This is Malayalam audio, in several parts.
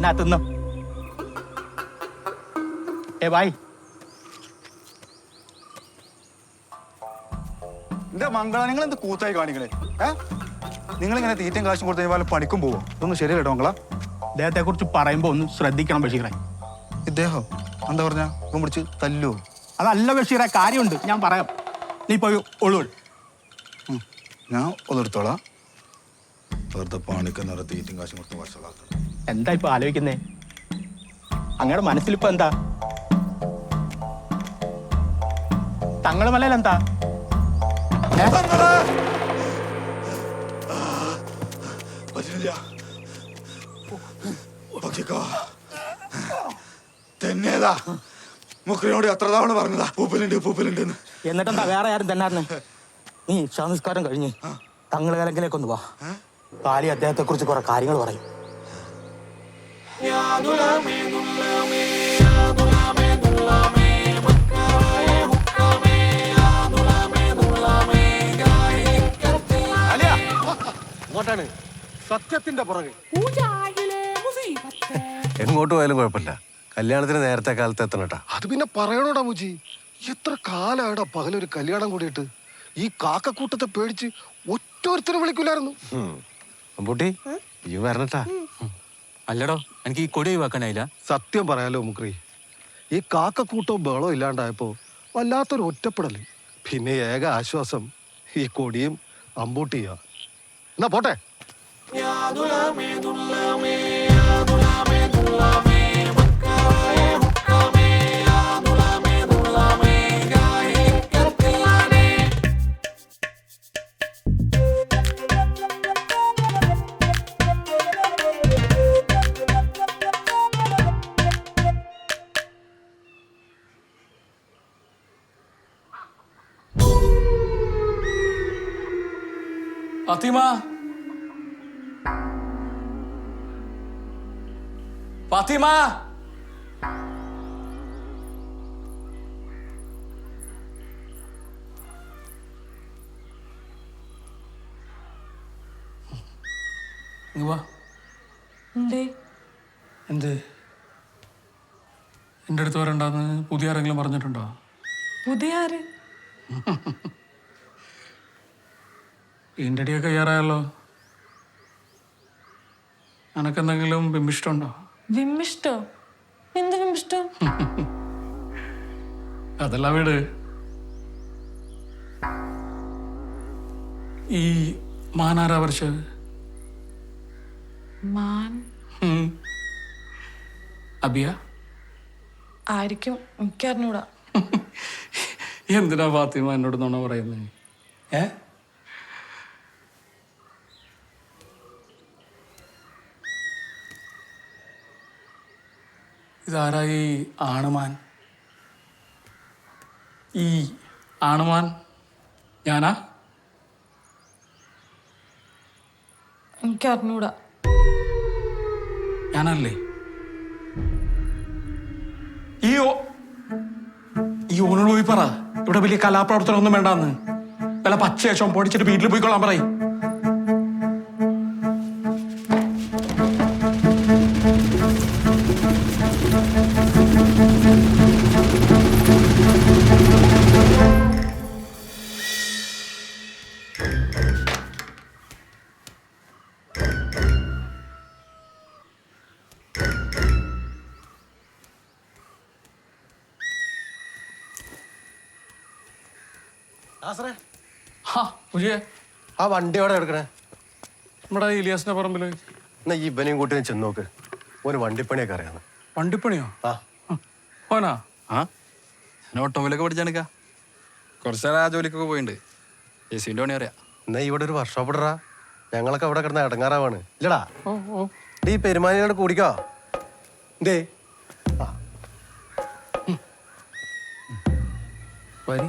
എന്നാ തിന്നോ ഏ ബായ് എന്റെ മംഗള നിങ്ങൾ എന്ത് കൂത്തായി കാണിക്കണേ? ഏ? നിങ്ങൾ ഇങ്ങനെ തീറ്റം കാശും കൊടുത്ത് കഴിഞ്ഞാൽ പണിക്കും പോവോ? ഇതൊന്നും ശരിയല്ലോ മംഗള. അദ്ദേഹത്തെ കുറിച്ച് പറയുമ്പോ ഒന്ന് ശ്രദ്ധിക്കണം ബഷീറെ. ഇദ്ദേഹം? എന്താ പറഞ്ഞ? ഇപ്പം പിടിച്ച് തല്ലുവോ? അതല്ല ബഷീറെ കാര്യമുണ്ട്. ഞാൻ പറയാം. നീ പോയി ഒളു ഞാൻ ഒന്നെടുത്തോളാം. വെറുതെ പണിക്കുന്ന തീറ്റയും കാശും കൊടുത്ത് വർഷങ്ങളാക്കണം എന്താ ഇപ്പൊ ആലോചിക്കുന്നേ? അങ്ങയുടെ മനസ്സിലിപ്പോ എന്താ? തങ്ങൾ മലയിൽ എന്താ? ഏ? പറ്റില്ല പക്ഷിക്കോ തന്നെയതാ മുക്രിനോട് എത്ര തവണ പറഞ്ഞതാ? പൂപ്പലുണ്ട് പൂപ്പലുണ്ട് എന്ന് എന്നിട്ടെന്താ വേറെ ആരും തന്നെ നീ ഇഷാനിസ്കാരം കഴിഞ്ഞ് തങ്ങളെ കലങ്കിലേക്കൊന്ന് വാ. കാലി അദ്ദേഹത്തെ കുറിച്ച് കുറെ കാര്യങ്ങൾ പറയും. അങ്ങോട്ടാണ് സത്യത്തിന്റെ പുറകെ. എങ്ങോട്ട് പോയാലും കുഴപ്പമില്ല. കല്യാണത്തിന് നേരത്തെ കാലത്ത് എത്തണട്ടാ അത് പിന്നെ പറയണോടാ മുജി. എത്ര കാലാടാ പകലൊരു കല്യാണം കൂടിയിട്ട്. ഈ കാക്കക്കൂട്ടത്തെ പേടിച്ച് ഒറ്റൊരുത്തരെ വിളിക്കൂലായിരുന്നു അമ്പൂട്ടി ഈ വരണട്ടാ. അല്ലടോ എനിക്ക് ഈ കൊടി ഒഴിവാക്കാനായില്ല. സത്യം പറയാലോ മുക്രി ഈ കാക്കക്കൂട്ടവും ബഹളവും ഇല്ലാണ്ടായപ്പോ വല്ലാത്തൊരു ഒറ്റപ്പെടൽ പിന്നെ ഏക ആശ്വാസം ഈ കൊടിയും അമ്പൂട്ടിയാ. എന്നാ പോട്ടെ. ഫാത്തിമ. ഫാത്തിമ. എന്ത്? എന്റെ അടുത്ത് വരണ്ടെന്ന് പുതിയ ആരെങ്കിലും പറഞ്ഞിട്ടുണ്ടോ? പുതിയ ആര്? ഇതിന്റെ അടിയൊക്കെ കയ്യാറായല്ലോ. എനക്കെന്തെങ്കിലും ബിംബിഷ്ടമുണ്ടോ വിമ്മിഷ്ടോ? എന്ത് വിമ്മിഷ്ടോ? അതല്ല വീട്. ഈ മാനാരാ വരച്ചത് മാൻ. അബിയ? ആയിരിക്കും. എനിക്കറിഞ്ഞൂടാ. എന്തിനാ ഫാത്തിമ എന്നോട് നുണ പറയുന്നത് ഏ? ഇതാരാ ഈ ആണുമാൻ? ഈ ആണുമാൻ ഞാനാ? എനിക്ക് അറിഞ്ഞൂടാ ഞാനല്ലേ? ഈ ഓ- ഈ ഓനോട് പോയി പറ. ഇവിടെ വലിയ കലാപ്രവർത്തനം ഒന്നും വേണ്ടാന്ന്. വല്ല പച്ചയേശം പൊടിച്ചിട്ട് വീട്ടിൽ പോയിക്കൊള്ളാൻ പറയും. ആ വണ്ടി എവിടെ എടുക്കണേ നമ്മുടെ ഇലിയാസിന്റെ പറമ്പിൽ. എന്നാ ഈ ഇവനെയും കൂട്ടി ഞാൻ ചെന്ന് നോക്ക്. ഓന് വണ്ടിപ്പണിയൊക്കെ അറിയാന്ന് വണ്ടിപ്പണിയോ? ആ. ഓനാ? ആ? ഞാൻ ഓട്ടോമൊബൈലൊക്കെ പഠിച്ചാണിക്ക കുറച്ച് നേരം ആ ജോലിക്കൊക്കെ പോയിട്ടുണ്ട് എ സിന്റെ പണി അറിയാം. എന്നാ ഇവിടെ ഒരു വർക്ക്ഷോപ്പ് ഇടറാ. ഞങ്ങളൊക്കെ അവിടെ കിടന്ന് ഇടങ്ങാറാവാണ്. ഇല്ലടാ. ഓ പെരുമാനിയോട് കൂടിക്കോ. എന്തേ? വരി.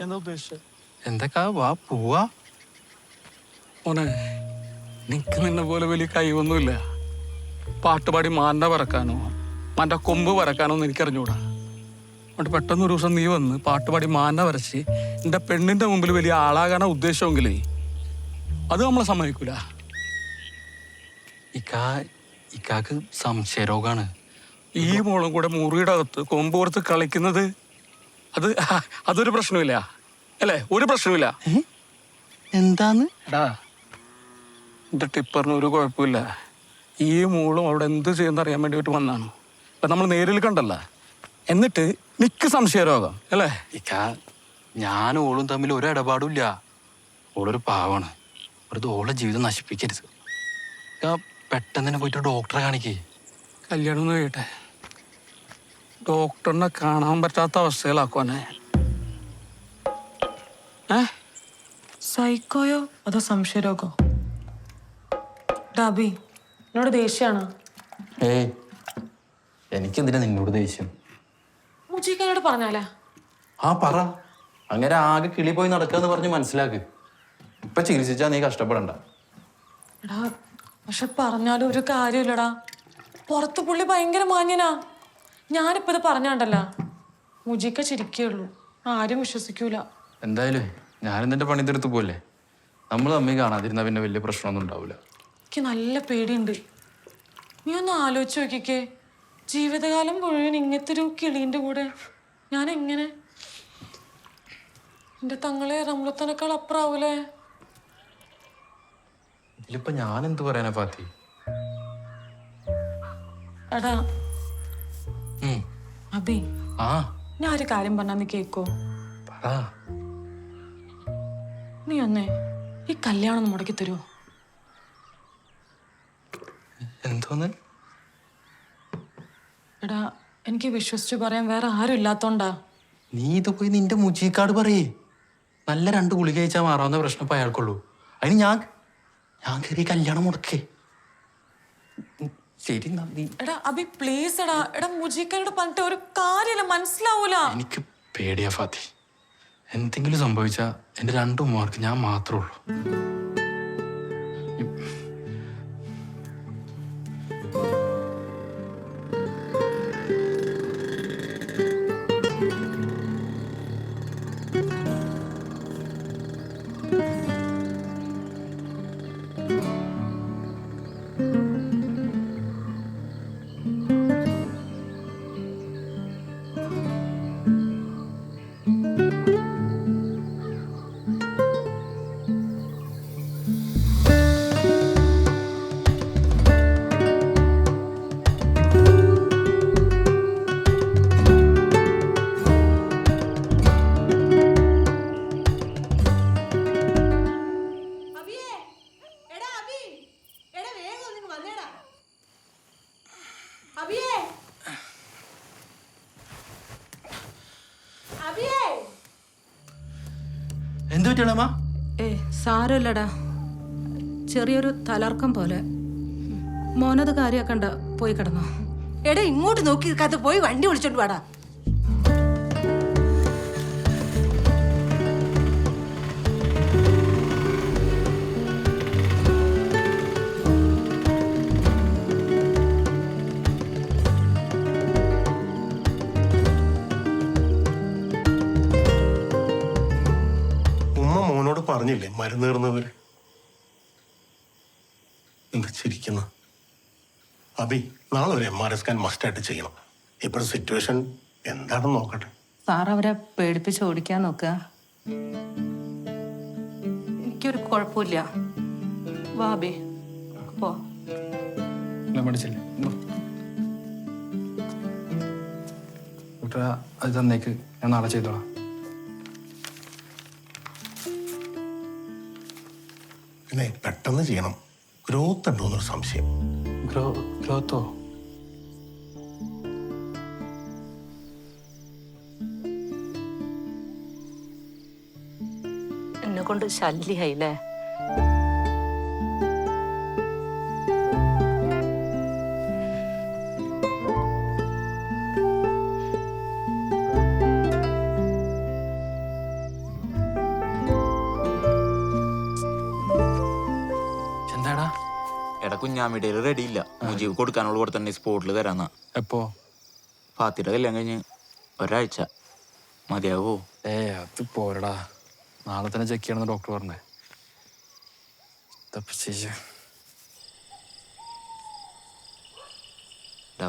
എന്താ ഉദ്ദേശിച്ചത് എന്തൊക്കെ വാ പോവാ മോനെ നിനക്ക് നിന്നെ പോലെ വലിയ കഴിവൊന്നുമില്ല. പാട്ടുപാടി മാണ്ട പറക്കാനോ മാന്റെ കൊമ്പ് പറക്കാനോ ഒന്നും എനിക്കറിഞ്ഞൂടാ. അതുകൊണ്ട് പെട്ടെന്ന് ഒരു ദിവസം നീ വന്ന് പാട്ടുപാടി മാണ്ട വരച്ച് എന്റെ പെണ്ണിന്റെ മുമ്പിൽ വലിയ ആളാകാനാ ഉദ്ദേശമെങ്കിലേ അത് നമ്മളെ സമ്മതിക്കൂല. ഇക്കാ ഇക്കാക്ക് സംശയരോഗാണ്. ഈ മോളും കൂടെ മുറിയുടെ അകത്ത് കൊമ്പ് കൊടുത്ത് കളിക്കുന്നത് അത് അതൊരു പ്രശ്നമില്ല അല്ലേ? ഒരു പ്രശ്നമില്ല എന്താന്ന്? എന്റെ ടിപ്പറിന് ഒരു കുഴപ്പമില്ല. ഈ മൂളും അവിടെ എന്ത് ചെയ്യുന്ന അറിയാൻ വേണ്ടിയിട്ട് വന്നാണ്. അപ്പൊ നമ്മൾ നേരിൽ കണ്ടല്ല. എന്നിട്ട് നിക്ക് സംശയരോഗം അല്ലേ? ഇക്ക ഞാൻ ഓളും തമ്മിൽ ഒരു ഇടപാടും ഇല്ല ഓളൊരു പാവാണ്. വെറുതെ ഓളെ ജീവിതം നശിപ്പിക്കരുത്. പെട്ടെന്ന് തന്നെ പോയിട്ട് ഡോക്ടറെ കാണിക്കേ. കല്യാണം ഒന്ന് കഴിയട്ടെ. ഡോക്ടറിനെ കാണാൻ പറ്റാത്ത അവസ്ഥയിലാക്കുവാനെ. സൈക്കോയോ? അതോ സംശയരോഗോ? ഡാബി എന്നോട് ദേഷ്യാണ്. ഏയ് എനിക്കെന്തിനാ നിന്നോട് ദേഷ്യം? മുജീക്കാനോട് പറഞ്ഞാലേ. ആ പറ. അങ്ങനെ ആകെ കിളി പോയി നടക്കാന്ന് പറഞ്ഞ് മനസ്സിലാക്ക്. ഇപ്പൊ ചികിത്സിച്ചാ നീ കഷ്ടപ്പെടണ്ട. എടാ പക്ഷെ പറഞ്ഞാലും ഒരു കാര്യമില്ലടാ. പുറത്ത് പുള്ളി ഭയങ്കര മാന്യനാ. ഞാനിപ്പോ ഇത് പറഞ്ഞാണ്ടല്ല. മുജിക്ക ചിരിക്കുള്ളൂ ആരും വിശ്വസിക്കൂല. എന്തായാലും ഞാനും നിന്റെ പണി തീർത്ത് പോലെ നമ്മൾ തമ്മിൽ കാണാതിരുന്ന പിന്നെ വലിയ പ്രശ്നമൊന്നും ഉണ്ടാവില്ല എനിക്ക് നല്ല പേടിയുണ്ട്. നീ ഒന്ന് ആലോചിച്ച് നോക്കിക്കേ. ജീവിതകാലം മുഴുവൻ ഇങ്ങനത്തെ ഒരു കിളീന്റെ കൂടെ ഞാൻ എങ്ങനെ എന്റെ തങ്ങളെ റംലത്തനേക്കാൾ അപ്പുറാവൂലേ? ഇതിലിപ്പോ ഞാൻ എന്ത് പറയാനാ ഫാത്തി? എടാ. അബി. ആ. ഞാൻ ഒരു കാര്യം പറഞ്ഞാ നീ കേക്കോ? നീ ഒന്നേ ഈ കല്യാണം ഒന്ന് മുടക്കി തരുമോ എന്തോന്ന്? എടാ എനിക്ക് വിശ്വസിച്ച് പറയാൻ വേറെ ആരും ഇല്ലാത്തോണ്ടാ. നീ ഇത് പോയി നിന്റെ മുജീക്കാട് പറയേ. നല്ല രണ്ട് ഗുളിക കഴിച്ചാൽ മാറാവുന്ന പ്രശ്നം ഇപ്പൊ അയാൾക്കുള്ളൂ. അതിന് ഞാൻ ഞാൻ കയറി കല്യാണം മുടക്കേ. ശരി നന്ദി. എടാ അഭി പ്ലീസ് എടാ. എടാ മുജീക്കനോട് പറഞ്ഞിട്ട് ഒരു കാര്യമില്ല മനസ്സിലാവൂല. എനിക്ക് പേടിയാ ഫാത്തി. എന്തെങ്കിലും സംഭവിച്ചാ എന്റെ രണ്ടു മാർക്ക് ഞാൻ മാത്രമേ ഉള്ളൂ. പറ്റിയാളമ്മ ഏ സാരമില്ലടാ ചെറിയൊരു തലർക്കം പോലെ. മോനത് കാര്യാക്കണ്ട പോയി കിടന്നോ. എടാ ഇങ്ങോട്ട് നോക്കി നിൽക്കാത്ത പോയി വണ്ടി വിളിച്ചോണ്ട് വാടാ. മോനോട് പറഞ്ഞില്ലേ മരുന്ന് തീർന്നവര് എന്താ ചിരിക്കുന്ന? അബി നാളെ ഒരു എം ആർ എസ് സ്കാൻ മസ്റ്റായിട്ട് ചെയ്യണം. ഇപ്പോഴത്തെ സിറ്റുവേഷൻ എന്താണെന്ന് നോക്കട്ടെ. സാർ അവരെ പേടിപ്പിച്ച് ഓടിക്കാൻ നോക്കുക എനിക്കൊരു കുഴപ്പമില്ല. വാബി പോ. അത് തന്നേക്ക്. ഞാൻ നാളെ ചെയ്തോളാം. പിന്നെ പെട്ടെന്ന് ചെയ്യണം. ഗ്രോത്ത് ഉണ്ടോ എന്നൊരു സംശയം. ഗ്രോ ഗ്രോത്തോ എന്നെ കൊണ്ട് ശല്യായില്ലേ? എടാ കുഞ്ഞാമിടയിൽ റെഡി ഇല്ല. മുജീബ് കൊടുക്കാനുള്ള കൂടെ തന്നെ സ്പോട്ടിൽ തരാന്നാ. എപ്പോ? ഫാത്തിയുടെ കല്യാണം കഴിഞ്ഞ് ഒരാഴ്ച. മതിയാവോ? ഏ അത് പോരടാ. നാളെ തന്നെ ചെക്ക് ചെയ്യണമെന്ന് ഡോക്ടർ പറഞ്ഞേ.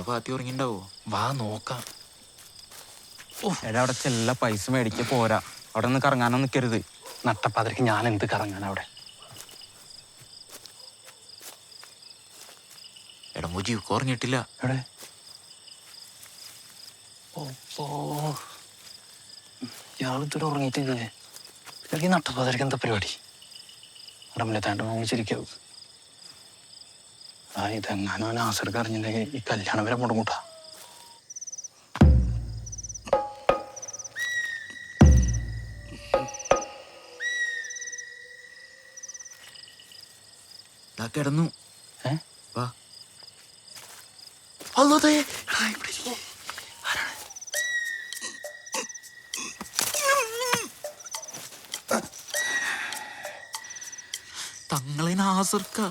ഫാത്തി ഉറങ്ങിണ്ടാവോ? വാ നോക്കാം. എടാ അവിടെ ചെല്ല പൈസ മേടിക്ക പോരാ. അവിടെ നിന്ന് കറങ്ങാനൊന്നും നിൽക്കരുത് നട്ടപ്പാതിരക്ക് ഞാൻ എന്ത് കറങ്ങാൻ അവിടെ? എടാ കുറഞ്ഞിട്ടില്ല. എവിടെ? ഉറങ്ങിയിട്ടില്ലേ? ഇയാൾക്ക് എന്താ പരിപാടി? അവിടെ താണ്ട് വാങ്ങിച്ചിരിക്കാവും ആ ഇതെങ്ങാനും അവൻ ആസർക്ക് അറിഞ്ഞിട്ടുണ്ടെങ്കിൽ ഈ കല്യാണം വരെ മുടങ്ങൂട്ടാ. കിടന്നു ഏ വാ തങ്ങളെ നാസർക്ക.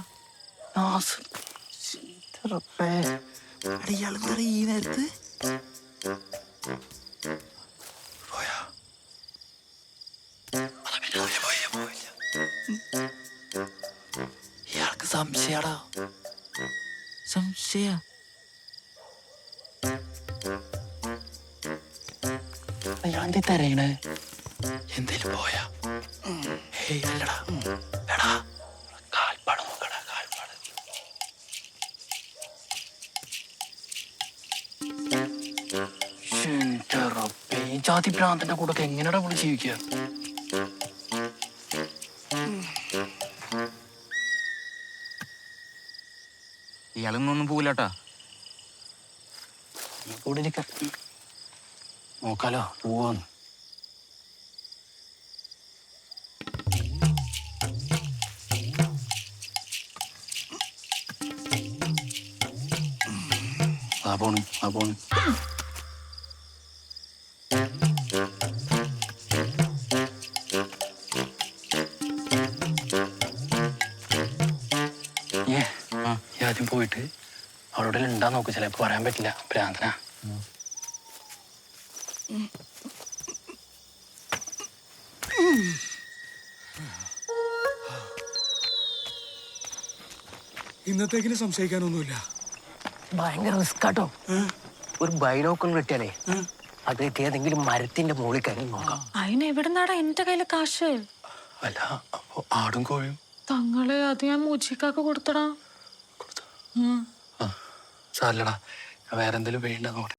നാസർ. റബ്ബേ. ഇയാളെന്താ ഈ നേരത്ത്? ഇയാൾക്ക് സംശയാടാ. സംശയ. എന്തേ തരയണേ എന്തേലും പോയാ? ഹേയ് അല്ലടാ എടാ കാൽപ്പാട് നോക്കടാ കാൽപ്പാട്. ശ്ശെന്റെ റബ്ബേ, ഈ ജാതി ഭ്രാന്തന്റെ കൂടെ ഒക്കെ എങ്ങനെയാ ഇവിടെ ജീവിക്കുക ഇയാളൊന്നും പോവില്ലാട്ടാ. കൂടെ ഇരിക്ക. നോക്കാലോ പോവാന്ന്. ഈ ആദ്യം പോയിട്ട് അവിടെ ഉണ്ടാ നോക്ക് ചിലപ്പോ പറയാൻ പറ്റില്ല. ഭ്രാന്തനാ ഇന്നത്തേക്കിന് സംശയിക്കാനൊന്നുമില്ല. ഭയങ്കര റിസ്ക് ആട്ടോ. ഒരു ബൈനോക്കുലർ കിട്ടിയാലേ അത് കിട്ടി ഏതെങ്കിലും മരത്തിന്റെ മുകളിൽ കയറി നോക്കാം. അതിന് എവിടുന്നാടാ എന്റെ കയ്യിലെ കാശ്? അല്ല അപ്പൊ ആടും കോഴിയും തങ്ങളെ അത് ഞാൻ മൂച്ചിക്കാക്ക് കൊടുത്തടാ. ആ വേറെന്തെങ്കിലും വേണ്ട നോട്ടെ